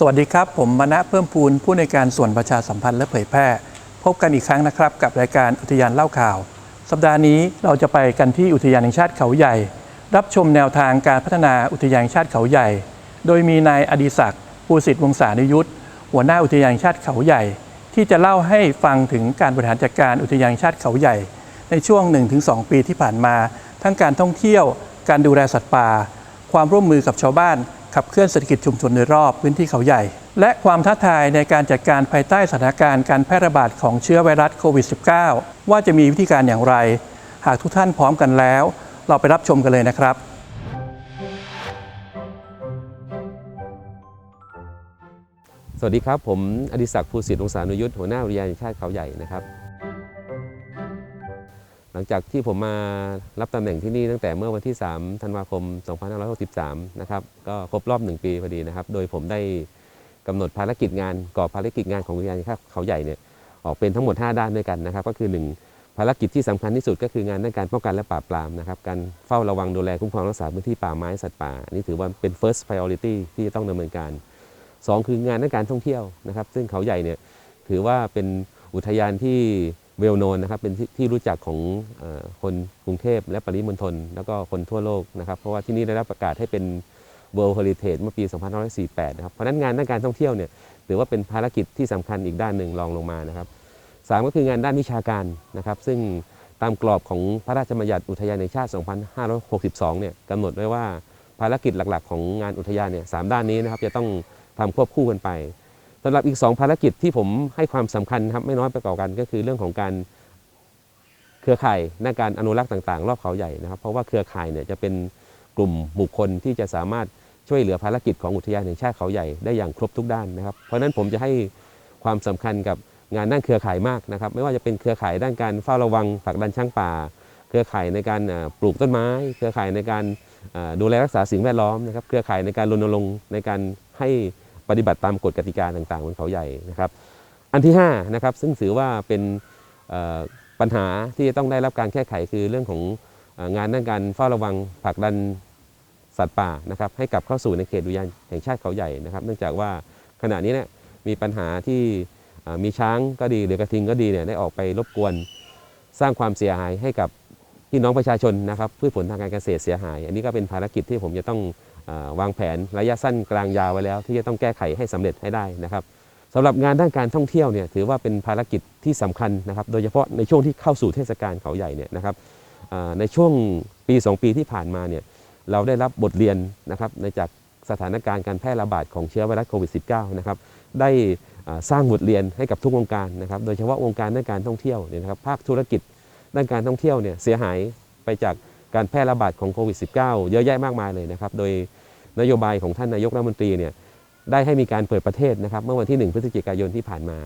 สวัสดีครับ ผมมณะเพิ่มพูนผู้ในการส่วนประชาสัมพันธ์และเผยแพร่ พบกันอีกครั้งนะครับ กับรายการอุทยานเล่าข่าว สัปดาห์นี้เราจะไปกันที่อุทยานแห่งชาติเขาใหญ่ รับชมแนวทางการพัฒนาอุทยานแห่งชาติเขาใหญ่ โดยมีนายอดิศักดิ์ภูสิทธิ์วงศานุยุทธหัวหน้าอุทยานแห่งชาติเขาใหญ่ ที่จะเล่าให้ฟังถึงการบริหารจัดการอุทยานแห่งชาติเขาใหญ่ ในช่วง 1-2 ปีที่ผ่านมา ทั้งการท่องเที่ยว การดูแลสัตว์ป่า ความร่วมมือกับชาวบ้าน ขับเคลื่อนเศรษฐกิจชุมชนโดยรอบพื้นที่เขาใหญ่ และความท้าทายในการจัดการภายใต้สถานการณ์การแพร่ระบาดของเชื้อไวรัสโควิด -19 ว่าจะมีวิธีการอย่างไร หากทุกท่านพร้อมกันแล้ว เราไปรับชมกันเลยนะครับ สวัสดีครับ ผมอดิศักดิ์ภูสิทธิ์วงศานุยุทธหัวหน้าอุทยานแห่งชาติเขาใหญ่นะครับ หลังจากที่ผมมารับตำแหน่งที่นี่ตั้งแต่เมื่อวันที่ 3 ธันวาคม 2563 นะครับ ก็ครบรอบ 1 ปีพอดีนะครับ โดยผมได้กำหนดภารกิจงานกรอภารกิจงานของอุทยานแห่เขาใหญ่เนี่ยออกเป็นทั้งหมด 5 ด้านด้วยกันนะครับ ก็คือ 1 ภารกิจที่สำคัญที่สุดก็คืองานด้านการป้องกันและปราบปรามนะครับ การเฝ้าระวังดูแลคุ้มครองรักษาพื้นที่ป่าไม้สัตว์ป่านนี่ถือว่าเป็น first priority ที่จะต้องดำเนินการสองคืองานด้านการท่องเที่ยวนะครับ ซึ่งเขาใหญ่เนี่ยถือว่าเป็นอุทยานที่ เวลโนนนะครับเป็นที่ที่รู้จักของอคนกรุงเทพและปริมณฑลแล้วก็คนทั่วโลกนะครับเพราะว่าที่นี่ได้รับประกาศให้เป็น World Heritage เมื่อปี 2548 นะครับเพราะฉะนั้นงานด้านการท่องเที่ยวเนี่ยถือว่าเป็นภารกิจที่สำคัญอีกด้านหนึ่งรองลงมานะครับสามก็คืองานด้านวิชาการนะครับซึ่งตามกรอบของพระราชบัญญัติอุทยานแห่งชาติ 2562 เนี่ยกำหนดไว้ว่าภารกิจหลักๆ ของงานอุทยานเนี่ยสามด้านนี้นะครับจะต้องทำควบคู่กันไป สำหรับอีก 2 ภารกิจที่ผมให้ความสำคัญครับไม่น้อยไปกว่ากันก็คือเรื่องของการเครือข่ายในการอนุรักษ์ต่าง ๆ รอบเขาใหญ่นะครับ เพราะว่าเครือข่ายเนี่ยจะเป็นกลุ่มบุคคลที่จะสามารถช่วยเหลือภารกิจของอุทยานแห่งชาติเขาใหญ่ได้อย่างครบทุกด้านนะครับ เพราะฉะนั้นผมจะให้ความสำคัญกับงานด้านเครือข่ายมากนะครับ ไม่ว่าจะเป็นเครือข่ายด้านการเฝ้าระวังผลักดันช้างป่า เครือข่ายในการปลูกต้นไม้ เครือข่ายในการดูแลรักษาสิ่งแวดล้อมนะครับ เครือข่ายในการรณรงค์ในการให้ ปฏิบัติตามกฎกติกาต่างๆบนเขาใหญ่นะครับ อันที่5นะครับซึ่งถือว่าเป็นปัญหาที่จะต้องได้รับการแก้ไขคือเรื่องของงานด้านการเฝ้าระวังผลักดันสัตว์ป่านะครับให้กลับเข้าสู่ในเขตอุทยานแห่งชาติเขาใหญ่นะครับ เนื่องจากว่าขณะนี้เนี่ยมีปัญหาที่มีช้างก็ดีหรือกระทิงก็ดีเนี่ยได้ออกไปรบกวนสร้างความเสียหายให้กับพี่น้องประชาชนนะครับพืชผลทางการเกษตรเสียหาย อันนี้ก็เป็นภารกิจที่ผมจะต้อง วางแผนระยะสั้นกลางยาวไว้แล้ว ที่จะต้องแก้ไขให้สำเร็จให้ได้นะครับสำหรับงานด้านการท่องเที่ยวเนี่ยถือว่าเป็นภารกิจที่สำคัญนะครับโดยเฉพาะในช่วงที่เข้าสู่เทศกาลเขาใหญ่เนี่ยนะครับในช่วงปี 2 ปีที่ผ่านมาเนี่ยเราได้รับบทเรียนนะครับในจากสถานการณ์การแพร่ระบาดของเชื้อไวรัสโควิด -19 นะครับได้สร้างบทเรียนให้กับทุกวงการนะครับโดยเฉพาะวงการด้านการท่องเที่ยวเนี่ยนะครับภาคธุรกิจด้านการท่องเที่ยวเนี่ยเสียหายไปจากการแพร่ระบาดของโควิด -19 เยอะแยะมากมายเลยนะครับ โดย นโยบายของท่านนายกรัฐมนตรีเนี่ยได้ให้มีการเปิดประเทศนะครับเมื่อวันที่ 1 พฤศจิกายนที่ผ่านมา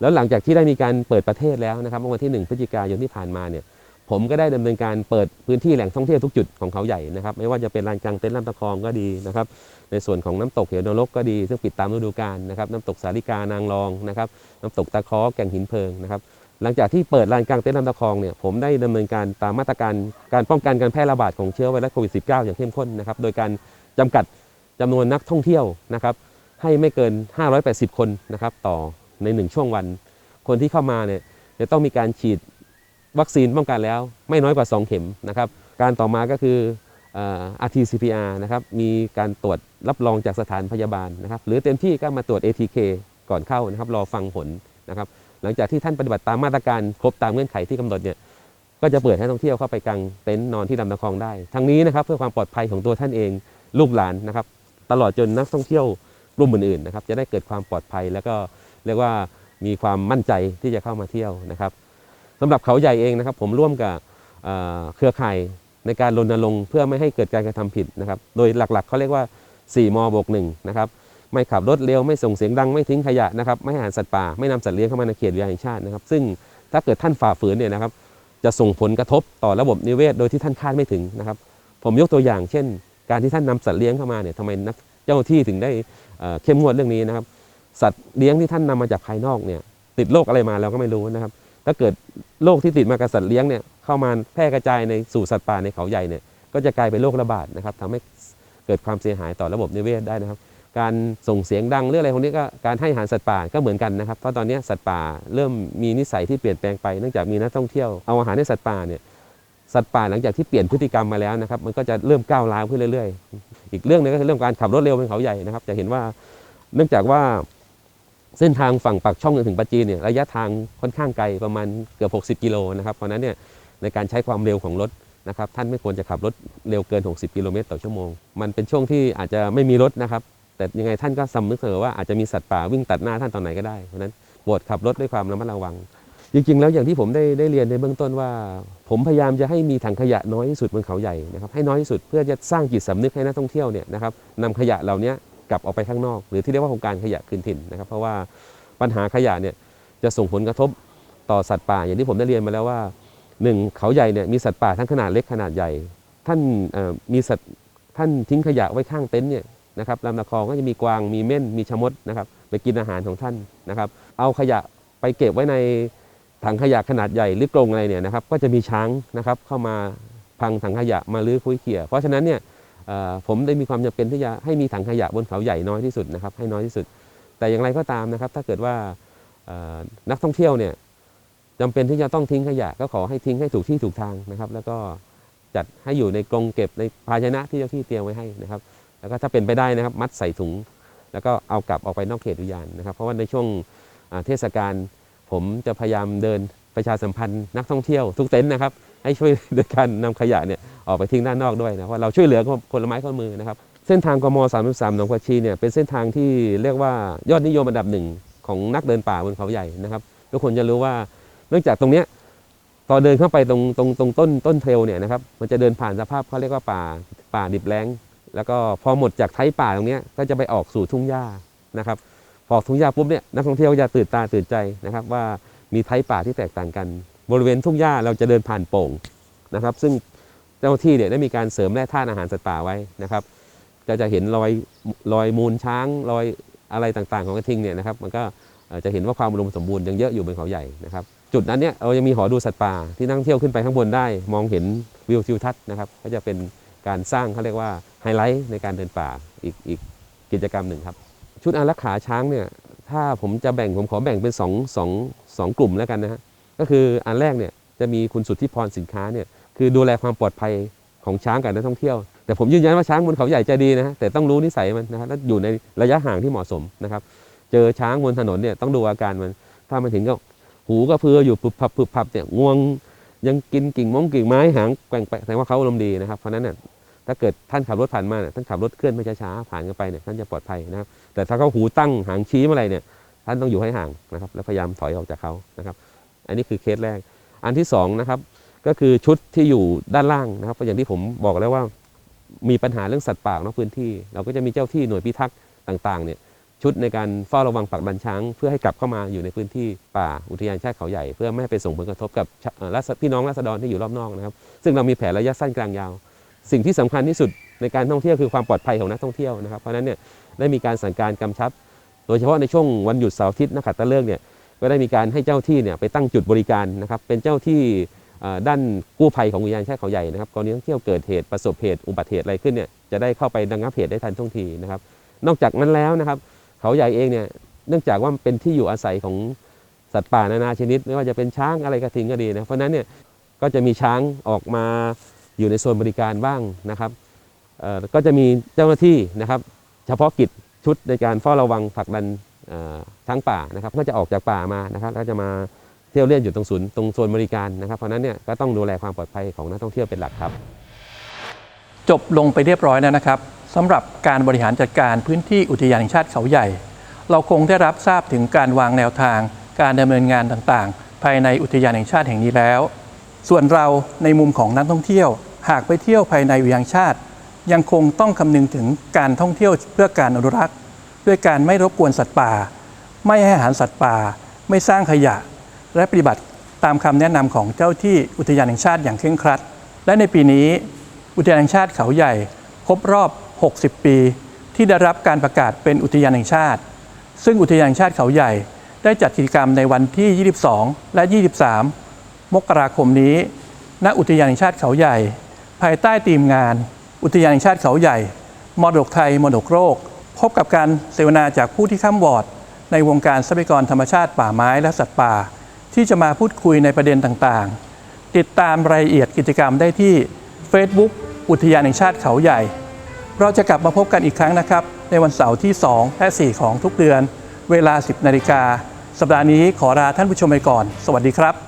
แล้วหลังจากที่ได้มีการเปิดประเทศแล้วนะครับเมื่อวันที่ 1 พฤศจิกายนที่ผ่านมาเนี่ยผมก็ได้ดำเนินการเปิดพื้นที่แหล่งท่องเที่ยวทุกจุดของเขาใหญ่นะครับไม่ว่าจะเป็นลานกลางเต็นท์ลำตะคองก็ดีนะครับในส่วนของน้ำตกเหวนรกก็ดี ซึ่งปิดตามฤดูกาลนะครับน้ำตกสาลิกานางรองนะครับน้ำตกตะคอแก่งหินเพลิงนะครับหลังจากที่เปิดลานกลางเต็นท์ลำตะคองเนี่ยผมได้ดำเนินการตามมาตรการการป้องกันการแพร่ระบาดของเชื้อไวรัสโควิด -19 อย่างเข้มข้นนะครับโดยการ จำกัดจำนวนนักท่องเที่ยวนะครับให้ไม่เกิน 580 คนนะครับต่อใน 1 ช่วงวัน คนที่เข้ามาเนี่ยจะต้องมีการฉีดวัคซีนป้องกันแล้วไม่น้อยกว่า 2 เข็มนะครับการต่อมาก็คือ RT-CPR นะครับมีการตรวจรับรองจากสถานพยาบาลนะครับหรือเต็มที่ก็มาตรวจ ATK ก่อนเข้านะครับรอฟังผลนะครับหลังจากที่ท่านปฏิบัติตามมาตรการครบตามเงื่อนไขที่กำหนดเนี่ยก็จะเปิดให้นักท่องเที่ยวเข้าไปกางเต็นท์นอนที่ลำตะคองได้ ทั้งนี้นะครับเพื่อความปลอดภัยของตัวท่านเอง ลูกหลานนะครับ ตลอดจนนักท่องเที่ยวกลุ่มอื่นๆนะครับ จะได้เกิดความปลอดภัย แล้วก็เรียกว่ามีความมั่นใจที่จะเข้ามาเที่ยวนะครับสำหรับเขาใหญ่เองนะครับ ผมร่วมกับเครือข่ายในการรณรงค์เพื่อไม่ให้เกิดการกระทำผิดนะครับ โดยหลักๆเขาเรียกว่า 4 มบวก1นะครับ ไม่ขับรถเร็ว ไม่ส่งเสียงดัง ไม่ทิ้งขยะนะครับ ไม่ให้อาหารสัตว์ป่า ไม่นำสัตว์เลี้ยงเข้ามาในเขตอุทยาแห่งชาตินะครับ ซึ่งถ้าเกิดท่านฝ่าฝืนเนี่ยนะครับ จะส่งผลกระทบต่อระบบนิเวศ โดยที่ท่านคาดไม่ถึงนะครับ ผมยกตัวอย่างเช่น การที่ท่านนำสัตว์เลี้ยงเข้ามาเนี่ยทำไมนักเจ้าหน้าที่ถึงได้เเข้มงวดเรื่องนี้นะครับ สัตว์เลี้ยงที่ท่านนำมาจากภายนอกเนี่ยติดโรคอะไรมาเราก็ไม่รู้นะครับ ถ้าเกิดโรคที่ติดมากับสัตว์เลี้ยงเนี่ยเข้ามาแพร่กระจายในสู่สัตว์ป่าในเขาใหญ่เนี่ยก็จะกลายเป็นโรคระบาดนะครับทำให้เกิดความเสียหายต่อระบบนิเวศได้นะครับ การส่งเสียงดังหรืออะไรพวกนี้ก็การให้อาหารสัตว์ป่าก็เหมือนกันนะครับเพราะตอนนี้สัตว์ป่าเริ่มมีนิสัยที่เปลี่ยนแปลงไปเนื่องจากมีนักท่องเที่ยวเอาอาหารให้สัตว์ป่าเนี่ย สัตว์ป่าหลังจากที่เปลี่ยนพฤติกรรมมาแล้วนะครับ มันก็จะเริ่มก้าวร้าวขึ้นเรื่อยๆ อีกเรื่องหนึงก็คือเรื่องการขับรถเร็วบนเขาใหญ่นะครับ จะเห็นว่าเนื่องจากว่าเส้นทางฝั่งปากช่องจนถึงปาจีนเนี่ยระยะทางค่อนข้างไกลประมาณเกือบ60 กิโลนะครับ เพราะนั้นเนี่ยในการใช้ความเร็วของรถนะครับท่านไม่ควรจะขับรถเร็วเกิน 60 กิโลเมตรต่อชั่วโมง มันเป็นช่วงที่อาจจะไม่มีรถนะครับ แต่ยังไงท่านก็สำนึกเสมอว่าอาจจะมีสัตว์ป่าวิ่งตัดหน้าท่านตอนไหนก็ได้ เพราะฉะนั้นโปรดขับรถด้วยความระมัดระวัง จริงๆแล้วอย่างที่ผมได้ได้เรียนในเบื้องต้นว่า ผมพยายามจะให้มีถังขยะน้อยที่สุดบนเขาใหญ่นะครับให้น้อยที่สุดเพื่อจะสร้างจิตสำนึกให้นักท่องเที่ยวเนี่ยนะครับนำขยะเหล่านี้กลับออกไปข้างนอก หรือที่เรียกว่าโครงการขยะคืนถิ่นนะครับ เพราะว่าปัญหาขยะเนี่ยจะส่งผลกระทบต่อสัตว์ป่า อย่างที่ผมได้เรียนมาแล้วว่าหนึ่งเขาใหญ่เนี่ยมีสัตว์ป่าทั้งขนาดเล็กขนาดใหญ่ ท่านมีสัตว์ท่านทิ้งขยะไว้ข้างเต็นท์เนี่ยนะครับลำตะคองก็จะมีกวางมีเม่นมีชะมดนะครับไปกินอาหารของท่านนะครับ เอาขยะไปเก็บไว้ใน ถังขยะขนาดใหญ่หรือกรงอะไรเนี่ยนะครับก็จะมีช้างนะครับเข้ามาพังถังขยะมาลื้อคุยเขี่ยเพราะฉะนั้นเนี่ยผมได้มีความจำเป็นที่จะให้มีถังขยะบนเขาใหญ่น้อยที่สุดนะครับให้น้อยที่สุด แต่อย่างไรก็ตามนะครับ ถ้าเกิดว่านักท่องเที่ยวเนี่ยจำเป็นที่จะต้องทิ้งขยะก็ขอให้ทิ้งให้ถูกที่ถูกทางนะครับ แล้วก็จัดให้อยู่ในกรงเก็บในภาชนะที่เจ้าที่เตรียมไว้ให้นะครับ แล้วก็ถ้าเป็นไปได้นะครับ มัดใส่ถุง แล้วก็เอากลับออกไปนอกเขตอุทยานนะครับ เพราะว่าในช่วงเทศกาล ผมจะพยายามเดินประชาสัมพันธ์นักท่องเที่ยวทุกเต็นท์นะครับ ให้ช่วยโดยการนำขยะเนี่ยออกไปทิ้งด้านนอกด้วยนะเพราะเราช่วยเหลือคนละไม้คนละมือนะครับ เส้นทางกม 33หนองผักชีเนี่ยเป็นเส้นทางที่เรียกว่ายอดนิยมอันดับหนึ่งของนักเดินป่าบนเขาใหญ่นะครับทุกคนจะรู้ว่าเนื่องจากตรงเนี้ยพอเดินเข้าไปตรงตรงตรงต้นต้นเทรลเนี่ยนะครับมันจะเดินผ่านสภาพเขาเรียกว่าป่าป่าดิบแล้ง แล้วก็พอหมดจากไทยป่าตรงนี้ก็จะไปออกสู่ทุ่งหญ้านะครับ พออกทุ่งหญ้าปุ๊บเนี่ยนักท่องเที่ยวจะตื่นตาตื่นใจนะครับว่ามีไทยป่าที่แตกต่างกัน บริเวณทุ่งหญ้าเราจะเดินผ่านโป่งนะครับ ซึ่งเจ้าที่เนี่ยได้มีการเสริมแร่ธาตุอาหารสัตว์ป่าไว้นะครับก็จะเห็นรอยรอยมูลช้างรอยอะไรต่างๆ ของกระทิงเนี่ยนะครับ มันก็จะเห็นว่าความอุดมสมบูรณ์ยังเยอะอยู่บนเขาใหญ่นะครับ จุดนั้นเนี่ยเรายังมีหอดูสัตว์ป่าที่นักท่องเที่ยวขึ้นไปข้างบนได้ มองเห็นวิวทิวทัศน์นะครับ ก็จะเป็นการสร้างเขาเรียกว่าไฮไลท์ในการเดินป่าอีกอีกกิจกรรมหนึ่งครับ ชุดอารักขาช้างเนี่ยถ้าผมจะแบ่งผมขอแบ่งเป็นสองสองสองกลุ่มแล้วกันนะฮะก็คืออันแรกเนี่ยจะมีคุณสุทธิพรสินค้าเนี่ยคือดูแลความปลอดภัยของช้างกับนักท่องเที่ยว แต่ผมยืนยันว่าช้างบนเขาใหญ่ใจดีนะแต่ต้องรู้นิสัยมันนะครับแล้วอยู่ในระยะห่างที่เหมาะสมนะครับ เจอช้างบนถนนเนี่ยต้องดูอาการมันถ้ามันถึงก็หูก็เพืออยู่ปุบพับปุบพับเนี่ยงวงยังกินกิ่งมงกิ่งไม้หางแกว่งไปแสดงว่าเขาอารมณ์ดีนะครับเพราะฉะนั้นเนี่ย ถ้าเกิดท่านขับรถผ่านมาเนี่ยท่านขับรถเคลื่อนไปช้าๆผ่านกันไปเนี่ยท่านจะปลอดภัยนะครับ แต่ถ้าเขาหูตั้งหางชี้เมื่อไรเนี่ยท่านต้องอยู่ให้ห่างนะครับ แล้วพยายามถอยออกจากเขานะครับ อันนี้คือเคสแรก อันที่สองนะครับก็คือชุดที่อยู่ด้านล่างนะครับอย่างที่ผมบอกแล้วว่ามีปัญหาเรื่องสัตว์ป่านอกพื้นที่ เราก็จะมีเจ้าที่หน่วยพิทักษ์ต่างๆเนี่ยชุดในการเฝ้าระวังปักดันช้าง เพื่อให้กลับเข้ามาอยู่ในพื้นที่ป่าอุทยานชาติเขาใหญ่ เพื่อไม่ให้ไปส่งผลกระทบกับพี่น้องราษฎรที่อยู่รอบนอกนะครับ ซึ่งเรามีแผนระยะสั้นกลางยาว สิ่งที่สำคัญที่สุดในการท่องเที่ยวคือความปลอดภัยของนักท่องเที่ยวนะครับเพราะนั้นเนี่ยได้มีการสั่งการกำชับ โดยเฉพาะในช่วงวันหยุดเสาร์อาทิตย์นักขัตฤกษ์เนี่ยก็ได้มีการให้เจ้าที่เนี่ยไปตั้งจุดบริการนะครับเป็นเจ้าที่ด้านกู้ภัยของอุทยานแช่เขาใหญ่นะครับกรณีนักท่องเที่ยวเกิดเหตุประสบเหตุอุบัติเหตุอะไรขึ้นเนี่ยจะได้เข้าไประงับเหตุได้ทันท่วงทีนะครับ นอกจากนั้นแล้วนะครับเขาใหญ่เองเนี่ยเนื่องจากว่าเป็นที่อยู่อาศัยของสัตว์ป่านานาชนิด ไม่ว่าจะเป็นช้างอะไรกระทิงก็ดีนะเพราะนั้นเนี่ยก็จะมีช้างออกมา อยู่ในโซนบริการบ้างนะครับก็จะมีเจ้าหน้าที่นะครับ เฉพาะกิจชุดในการเฝ้าระวังผลักดันช้างป่านะครับ ก็จะออกจากป่ามานะครับแล้วก็จะมาเที่ยวเล่นอยู่ตรงศูนย์ตรงโซนบริการนะครับเพราะนั้นเนี่ยก็ต้องดูแลความปลอดภัยของนักท่องเที่ยวเป็นหลักครับ จบลงไปเรียบร้อยแล้วนะครับสำหรับการบริหารจัดการพื้นที่อุทยานแห่งชาติเขาใหญ่ เราคงได้รับทราบถึงการวางแนวทาง การดำเนินงานต่างๆ ภายในอุทยานแห่งชาติแห่งนี้แล้ว ส่วนเราในมุมของนักท่องเที่ยว หากไปเที่ยวภายในอุทยานแห่งชาติ ยังคงต้องคำนึงถึงการท่องเที่ยวเพื่อการอนุรักษ์ ด้วยการไม่รบกวนสัตว์ป่า ไม่ให้อาหารสัตว์ป่า ไม่สร้างขยะ และปฏิบัติตามคำแนะนำของเจ้าที่อุทยานแห่งชาติอย่างเคร่งครัด และในปีนี้ อุทยานแห่งชาติเขาใหญ่ครบรอบ 60 ปี ที่ได้รับการประกาศเป็นอุทยานแห่งชาติ ซึ่งอุทยานแห่งชาติเขาใหญ่ ได้จัดกิจกรรมในวันที่ 22 และ 23 มกราคมนี้ ณ อุทยานแห่งชาติเขาใหญ่ ภายใต้ธีมงาน อุทยานแห่งชาติเขาใหญ่มรดกไทยมรดกโลกพบกับการเสวนาจากผู้ที่ข้ามวอร์ด ในวงการทรัพยากรธรรมชาติป่าไม้และสัตว์ป่า ที่จะมาพูดคุยในประเด็นต่างๆ ติดตามรายละเอียดกิจกรรมได้ที่ Facebook อุทยานแห่งชาติเขาใหญ่ เราจะกลับมาพบกันอีกครั้งนะครับ ในวันเสาร์ที่ 2 และ 4 ของทุกเดือน เวลา 10 นาฬิกา สัปดาห์นี้ขอลาท่านผู้ชมไปก่อน สวัสดีครับ